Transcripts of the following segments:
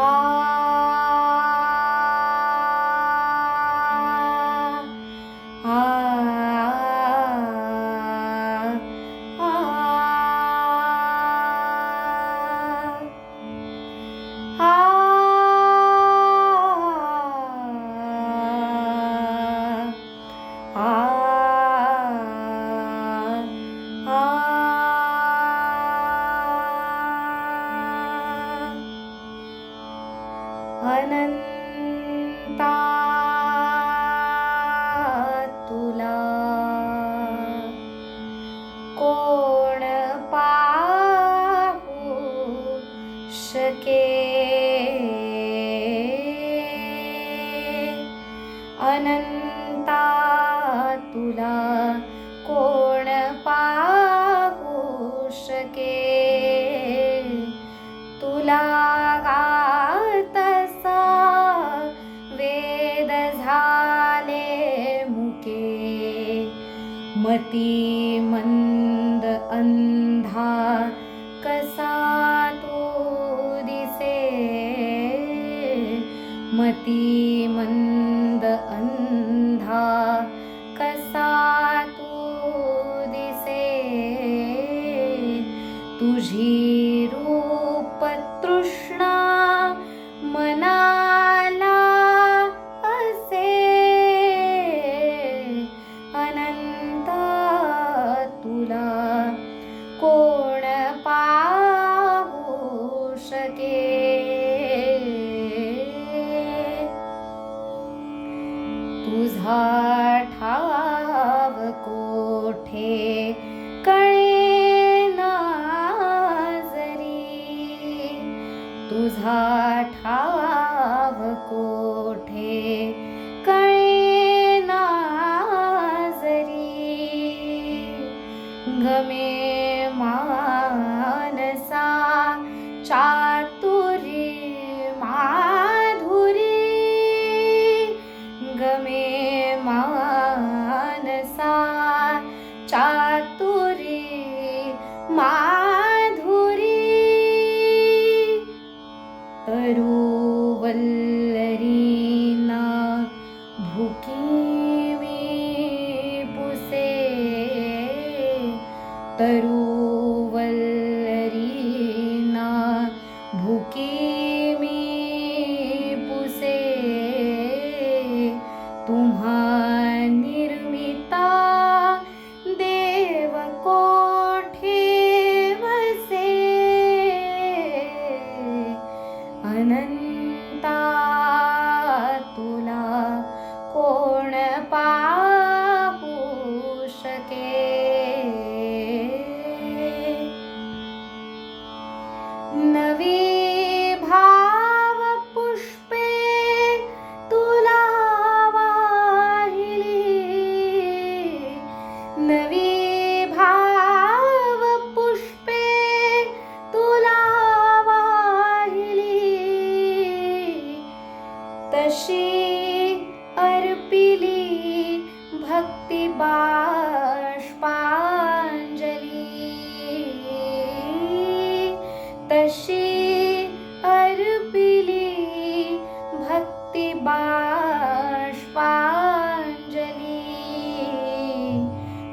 啊 अनंता तुला कोण पाहू शके? अनंता तुला कोण पाहू शके? तुला मती मंद अंधा कसा तू दिसे? मती मंद अंधा कसा तू दिसे? तुझी पाहू तरुवल्लरीना भुकी मी पुसे तरुवल्लरीना भुकी मी पुसे तुम्हानी अनंता तुला कोण पाहू शके भक्ती बाष्पांजली। तशी अर्पिली भक्ती बाष्पांजली।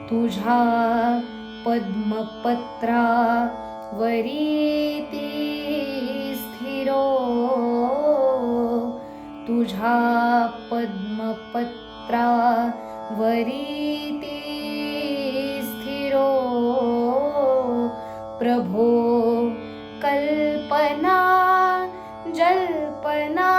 तुझ्या पद्मपत्रा वरी ती स्थिरो। तुझ्या पद्मपत्रा वरीति स्थिरो प्रभो कल्पना जल्पना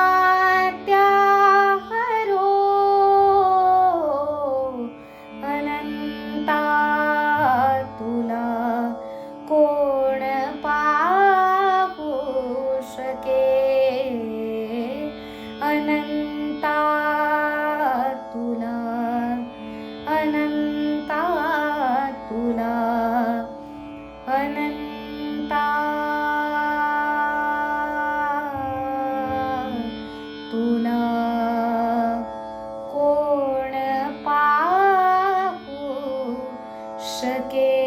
porque